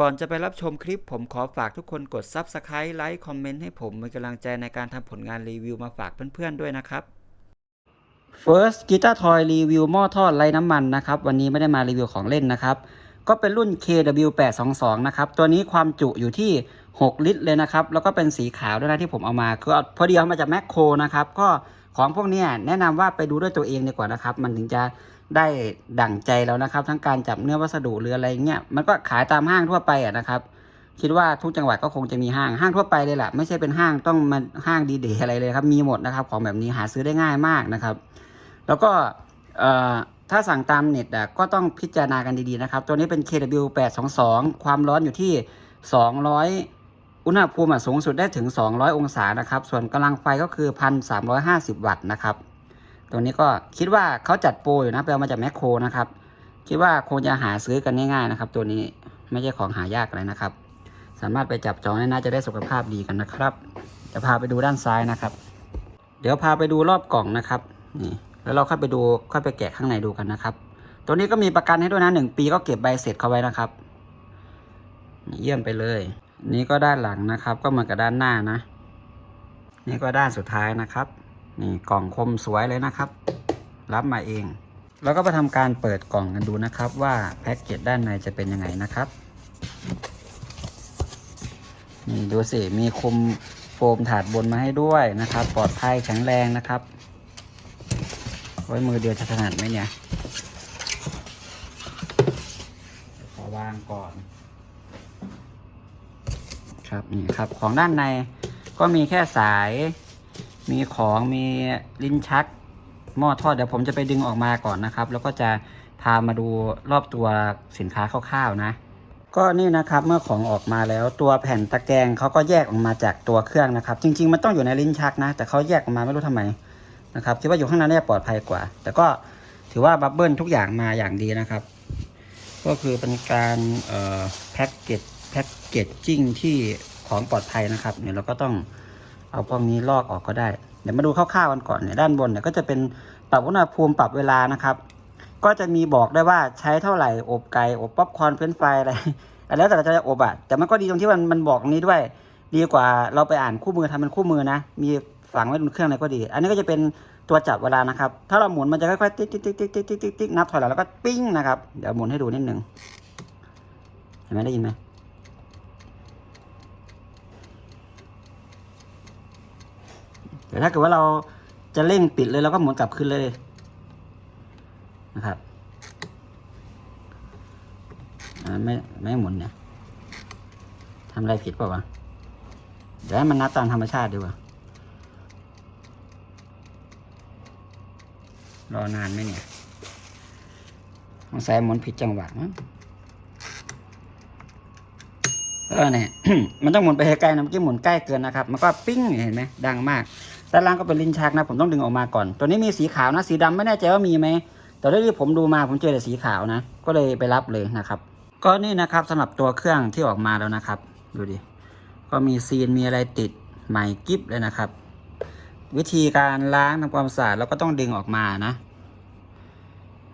ก่อนจะไปรับชมคลิปผมขอฝากทุกคนกด Subscribe ไลค์คอมเมนต์ให้ผมเป็นกำลังใจในการทำผลงานรีวิวมาฝากเพื่อนๆด้วยนะครับ First Guitar Toy รีวิวหม้อทอดไร้น้ำมันนะครับ วันนี้ไม่ได้มารีวิวของเล่นนะครับ ก็เป็นรุ่น KW822 นะครับ ตัวนี้ความจุอยู่ที่ 6 ลิตรเลยนะครับ แล้วก็เป็นสีขาวด้วยนะที่ผมเอามา คือเอาพอดีเอามาจากแมคโครนะครับ ก็ของพวกนี้แนะนำว่าไปดูด้วยตัวเองดีกว่านะครับ มันถึงจะ ได้ดั่งใจแล้วนะครับ ทั้งการจับเนื้อวัสดุหรืออะไรเงี้ยมันก็ขายตามห้างทั่วไปอะนะครับ คิดว่าทุกจังหวัดก็คงจะมีห้างห้างทั่วไปเลยแหละไม่ใช่เป็นห้างต้องมาห้างดีเดย์อะไรเลยครับ มีหมดนะครับ ของแบบนี้หาซื้อได้ง่ายมากนะครับ แล้วก็เอ่อถ้าสั่งตามเน็ตอะก็ต้องพิจารณากันดีๆนะครับ ตัวนี้เป็น KW822 ความร้อนอยู่ที่ 200 อุณหภูมิสูงสุดได้ถึง 200 องศานะครับ ส่วนกำลังไฟก็คือ 1,350 วัตต์นะครับ ตัวนี้ก็คิดว่าเขาจัดโปรอยู่นะไปเอามาจากแมคโครนะครับ คิดว่าคงจะหาซื้อกันง่ายๆนะครับ ตัวนี้ไม่ใช่ของหายากอะไรนะครับ สามารถไปจับจองได้น่าจะได้สุขภาพดีกันนะครับจะพาไปดูด้านซ้ายนะครับ เดี๋ยวพาไปดูรอบกล่องนะครับนี่แล้วเราค่อยไปดูค่อยไปแกะข้างในดูกันนะครับ ตัวนี้ก็มีประกันให้ด้วยนะหนึ่งปีก็เก็บใบเสร็จเข้าไว้นะครับเยี่ยมไปเลย นี่ก็ด้านหลังนะครับ ก็เหมือนกับด้านหน้านะ นี่ก็ด้านสุดท้ายนะครับ นี่กล่องคมสวยเลยนะครับ รับมาเอง แล้วก็มาทำการเปิดกล่องกันดูนะครับ ว่าแพ็กเกจด้านในจะเป็นยังไงนะครับนี่ดูสิมีคุมโฟมถาดบนมาให้ด้วยนะครับ ปลอดภัยแข็งแรงนะครับ ไว้มือเดียวจะถนัดไหมเนี่ยขอวางก่อน ครับนี่ครับของด้านในก็มีแค่สาย มีของมีลิ้นชัก หม้อทอดเดี๋ยวผมจะไปดึงออกมาก่อนนะครับ แล้วก็จะพามาดูรอบตัวสินค้าคร่าวๆนะ ก็นี่นะครับเมื่อของออกมาแล้วตัวแผ่นตะแกรงเขาก็แยกออกมาจากตัวเครื่องนะครับ จริง ๆ มันต้องอยู่ในลิ้นชักนะ แต่เขาแยกออกมาไม่รู้ทำไมนะครับคิดว่าอยู่ข้างในน่าจะปลอดภัยกว่า แต่ก็ถือว่าบับเบิลทุกอย่างมาอย่างดีนะครับ ก็คือเป็นการแพ็กเกจแพ็กเกจจิ้งที่ของปลอดภัยนะครับเนี่ยเราก็ต้อง เอาพวกนี้ลอกออกก็ได้ เดี๋ยวมาดูคร่าวๆกันก่อนเนี่ยด้านบนเนี่ยก็จะเป็นปรับอุณหภูมิปรับเวลานะครับ ก็จะมีบอกได้ว่าใช้เท่าไหร่อบไก่อบป๊อปคอร์นเฟรนฟรายอะไรแล้วแต่เราจะอบอะแต่มันก็ดีตรงที่มันมันบอกนี้ด้วย ดีกว่าเราไปอ่านคู่มือทำเป็นคู่มือนะ มีฝังไว้บนเครื่องอะไรก็ดี อันนี้ก็จะเป็นตัวจับเวลานะครับ ถ้าเราหมุนมันจะค่อยๆติ๊กติ๊กติ๊กติ๊กติ๊กติ๊กติ๊กนับถอยหลังแล้วก็ปิ้งนะครับ เดี๋ยวหมุนให้ดูนิดหนึงเห็นไหมได้ยินไหม แต่ถ้าเกิดว่าเราจะเร่งปิดเลยเราก็หมุนกลับคืนเลยนะครับไม่ไม่หมุนเนี่ยทำอะไรผิดเปล่าวะเดี๋ยวให้มันนับตามธรรมชาติดีกว่ารอนานไหมเนี่ยสงสัยหมุนผิดจังหวะมั้งเออเนี่ยมันต้องหมุนไปไกลๆนะเมื่อกี้หมุนใกล้เกินนะครับ มันก็ปิ้งเห็นไหมดังมาก ด้านล่างก็เป็นลิ้นชักนะ ผมต้องดึงออกมาก่อน ตัวนี้มีสีขาวนะ สีดำไม่แน่ใจว่ามีไหม แต่ที่ผมดูมาผมเจอแต่สีขาวนะ ก็เลยไปรับเลยนะครับ ก็นี่นะครับสำหรับตัวเครื่องที่ออกมาแล้วนะครับ ดูดิ ก็มีซีนมีอะไรติดใหม่กิฟเลยนะครับ วิธีการล้างทำความสะอาดเราก็ต้องดึงออกมานะ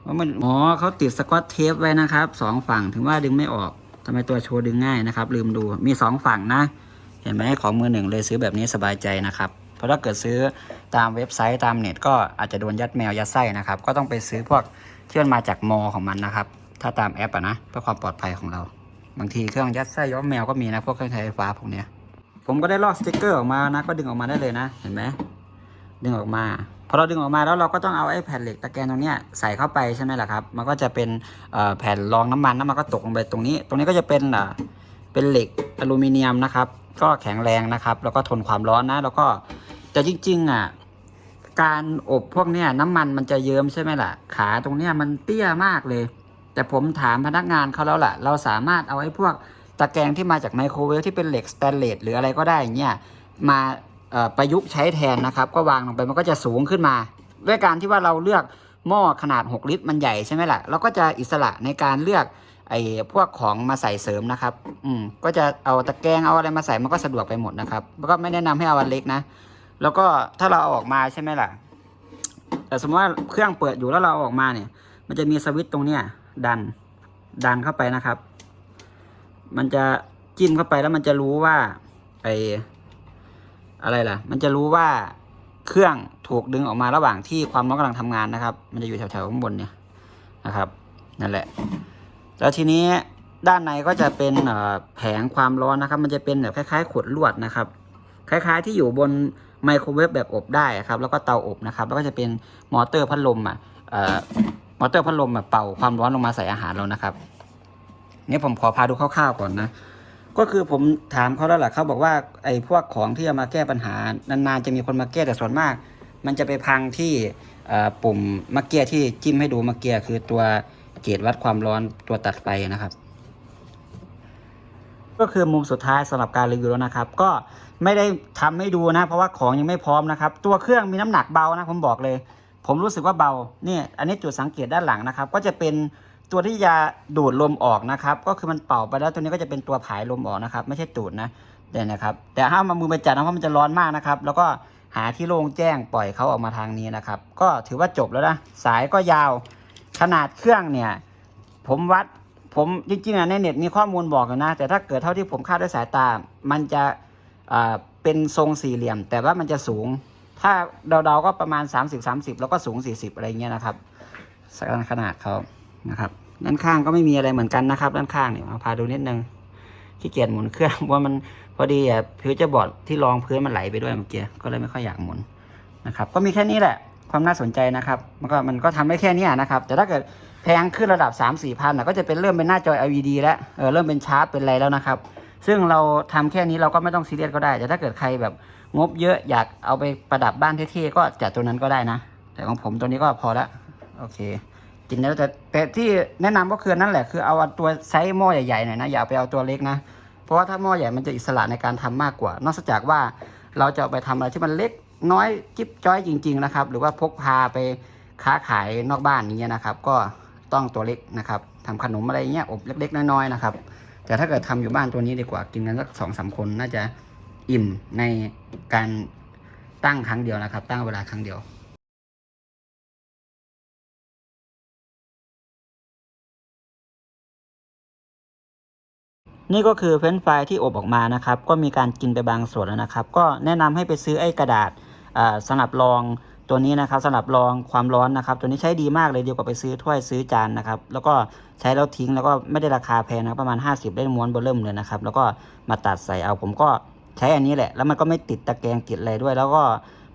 ว่ามันอ๋อเขาติดสกอตเทปไว้นะครับสองฝั่งถึงว่าดึงไม่ออกทำไมตัวโชว์ดึงง่ายนะครับ ลืมดูมีสองฝั่งนะ เห็นไหมของมือหนึ่งเลยซื้อแบบนี้สบายใจนะครับ ราะถ้าเกิดซื้อตามเว็บไซต์ตามเน็ตก็อาจจะโดนยัดแมวยัดไส้นะครับ ก็ต้องไปซื้อพวกที่มันมาจากมอของมันนะครับ ถ้าตามแอปอะนะเพื่อความปลอดภัยของเรา บางทีเครื่องยัดไส้ย้อมแมวก็มีนะพวกเครื่องใช้ไฟฟ้าพวกเนี้ยผมก็ได้ลอกสติกเกอร์ออกมานะ ก็ดึงออกมาได้เลยนะ เห็นไหมดึงออกมาพอเราดึงออกมาแล้วเราก็ต้องเอาไอ้แผ่นเหล็กตะแกรงตรงนี้ใส่เข้าไปใช่ไหมล่ะครับ มันก็จะเป็นแผ่นรองน้ำมันแล้วมันก็ตกลงไปตรงนี้ ตรงนี้ก็จะเป็นเป็นเหล็กอลูมิเนียมนะครับ ก็แข็งแรงนะครับ แล้วก็ทนความร้อนนะ แล้วก็แต่จริงๆอะการอบพวกเนี้ยน้ำมันมันจะเยิ้มใช่ไหมล่ะ ขาตรงเนี้ยมันเตี้ยมากเลย แต่ผมถามพนักงานเขาแล้วล่ะ เราสามารถเอาไอ้พวกตะแกรงที่มาจากไมโครเวฟที่เป็นเหล็กสแตนเลสหรืออะไรก็ได้อย่างเงี้ยมาประยุกต์ใช้แทนนะครับ ก็วางลงไปมันก็จะสูงขึ้นมา ด้วยการที่ว่าเราเลือกหม้อขนาด 6 ลิตรมันใหญ่ใช่ไหมล่ะเราก็จะอิสระในการเลือก ไอ้พวกของมาใส่เสริมนะครับ อืมก็จะเอาตะแกรงเอาอะไรมาใส่มันก็สะดวกไปหมดนะครับแล้วก็ไม่แนะนำให้เอาอันเล็กนะ แล้วก็ถ้าเราเอาออกมาใช่ไหมล่ะ แต่สมมติว่าเครื่องเปิดอยู่แล้วเราเอาออกมาเนี่ย มันจะมีสวิตช์ตรงเนี้ยดัน ดันเข้าไปนะครับ มันจะจิ้มเข้าไปแล้วมันจะรู้ว่า ไออะไรล่ะ มันจะรู้ว่าเครื่องถูกดึงออกมาระหว่างที่ความร้อนกำลังทำงานนะครับ มันจะอยู่แถวๆข้างบนเนี่ยนะครับ นั่นแหละ แล้วทีนี้ด้านในก็จะเป็นแผงความร้อนนะครับ มันจะเป็นแบบคล้ายๆขวดลวดนะครับ คล้ายๆที่อยู่บนไมโครเวฟแบบอบได้ครับ แล้วก็เตาอบนะครับ แล้วก็จะเป็นมอเตอร์พัดลมอะมอเตอร์พัดลมอะเป่าความร้อนลงมาใส่อาหารเรานะครับนี่ผมขอพาดูคร่าวๆก่อนนะ ก็คือผมถามเขาแล้วแหละเขาบอกว่าไอ้พวกของที่จะมาแก้ปัญหานานๆจะมีคนมาแก้แต่ส่วนมาก มันจะไปพังที่ปุ่มมื่อกี้ที่จิ้มให้ดูมื่อกี้คือตัว เกจวัดความร้อนตัวตัดไฟนะครับ ก็คือมุมสุดท้ายสำหรับการรีวิวแล้วนะครับ ก็ไม่ได้ทำให้ดูนะ เพราะว่าของยังไม่พร้อมนะครับ ตัวเครื่องมีน้ำหนักเบานะผมบอกเลย ผมรู้สึกว่าเบาเนี่ยอันนี้จุดสังเกตด้านหลังนะครับ ก็จะเป็นตัวที่จะดูดลมออกนะครับ ก็คือมันเป่าไปแล้วตัวนี้ก็จะเป็นตัวผายลมออกนะครับ ไม่ใช่ดูดนะเดี๋ยนะครับ แต่ห้ามมามือไปจับนะเพราะมันจะร้อนมากนะครับ แล้วก็หาที่โล่งแจ้งปล่อยเขาออกมาทางนี้นะครับ ก็ถือว่าจบแล้วนะ สายก็ยาว ขนาดเครื่องเนี่ย ผมวัดผมจริงๆอะในเน็ตมีข้อมูลบอกอยู่นะ แต่ถ้าเกิดเท่าที่ผมคาดด้วยสายตา มันจะเป็นทรงสี่เหลี่ยม แต่ว่ามันจะสูง ถ้าเดาๆก็ประมาณ 30 30 แล้วก็สูง 40 อะไรเงี้ยนะครับสักขนาดเขานะครับ ด้านข้างก็ไม่มีอะไรเหมือนกันนะครับ ด้านข้างเนี่ยมาพาดูนิดนึงขี้เกียจหมุนเครื่องว่ามันพอดีอะพื้นจะบอดที่รองพื้นมันไหลไปด้วยเมื่อกี้ก็เลยไม่ค่อยอยากหมุนนะครับ ก็มีแค่นี้แหละ ความน่าสนใจนะครับ มันก็มันก็ทำได้แค่นี้นะครับ แต่ถ้าเกิดแพงขึ้นระดับ 3 4พันก็จะเป็นเริ่มเป็นหน้าจอ LED แล้วเออเริ่มเป็นชาร์ปเป็นอะไรแล้วนะครับ ซึ่งเราทำแค่นี้เราก็ไม่ต้องซีเรียสก็ได้ แต่ถ้าเกิดใครแบบงบเยอะอยากเอาไปประดับบ้านเท่ๆก็จัดตัวนั้นก็ได้นะ แต่ของผมตัวนี้ก็พอละโอเคกินแล้วแต่แต่ที่แนะนำก็คือนั่นแหละคือเอาตัวไซส์หม้อใหญ่ๆหน่อยนะอย่าเอาไปเอาตัวเล็กนะ เพราะว่าถ้าหม้อใหญ่มันจะอิสระในการทำมากกว่า นอกจากว่าเราจะไปทำอะไรที่มันเล็ก น้อยจิ๊บจ้อยจริง ๆนะครับ หรือว่าพกพาไปค้าขายนอกบ้านอย่างเงี้ยนะครับ ก็ต้องตัวเล็กนะครับทำขนมอะไรเงี้ยอบเล็ก ๆ น้อยๆนะครับ แต่ถ้าเกิดทำอยู่บ้านตัวนี้ดีกว่ากินกันสักสองสามคนน่าจะอิ่มในการตั้งครั้งเดียวนะครับ ตั้งเวลาครั้งเดียวนี่ก็คือเฟรนฟรายที่อบออกมานะครับ ก็มีการกินไปบางส่วนแล้วนะครับ ก็แนะนำให้ไปซื้อไอ้กระดาษ สำหรับรองตัวนี้นะครับสำหรับรองความร้อนนะครับ ตัวนี้ใช้ดีมากเลยเดีกว่าไปซื้อถ้วยซื้อจานนะครับ แล้วก็ใช้แล้วทิ้งแล้วก็ไม่ได้ราคาแพงนะประมาณ 50 ได้ม้วนเบอร์เริ่มเลยนะครับ แล้วก็มาตัดใส่เอาผมก็ใช้อันนี้แหละ แล้วมันก็ไม่ติดตะแกรงติดอะไรด้วย แล้วก็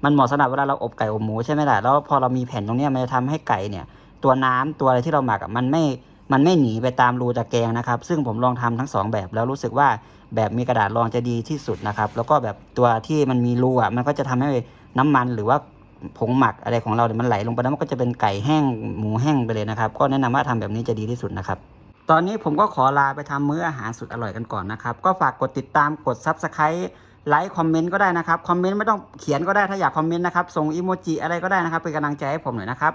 มันเหมาะสำหรับเวลาเราอบไก่อบหมูใช่ไหมล่ะแล้วพอเรามีแผ่นตรงนี้มันจะทำให้ไก่เนี่ย ตัวน้ำตัวอะไรที่เราหมักมันไม่มันไม่หนีไปตามรูตะแกรงนะครับ ซึ่งผมลองทำทั้งสองแบบแล้วรู้สึกว่าแบบมีกระดาษรองจะดีที่สุดนะครับ แล้วก็แบบตัวที่มันมีรูอะมันก็จะทำให้ น้ำมันหรือว่าผงหมักอะไรของเราเนี่ยมันไหลลงไปแล้วมันก็จะเป็นไก่แห้งหมูแห้งไปเลยนะครับ ก็แนะนำว่าทำแบบนี้จะดีที่สุดนะครับตอนนี้ผมก็ขอลาไปทำมื้ออาหารสุดอร่อยกันก่อนนะครับ ก็ฝากกดติดตามกด Subscribe ไลค์คอมเมนต์ก็ได้นะครับคอมเมนต์ไม่ต้องเขียนก็ได้ถ้าอยากคอมเมนต์นะครับส่งอีโมจิอะไรก็ได้นะครับเป็นกำลังใจให้ผมหน่อยนะครับ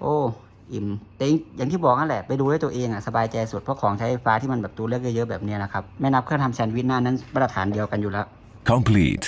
โอ้อิ่มแต่อย่างที่บอกนั่นแหละไปดูด้วยตัวเองอะสบายใจสุดเพราะของใช้ไฟฟ้าที่มันแบบตัวเลือกเยอะๆแบบนี้นะครับไม่นับเครื่องทำแซนด์วิชหน้านั้นมาตรฐานเดียวกันอยู่แล้ว Complete.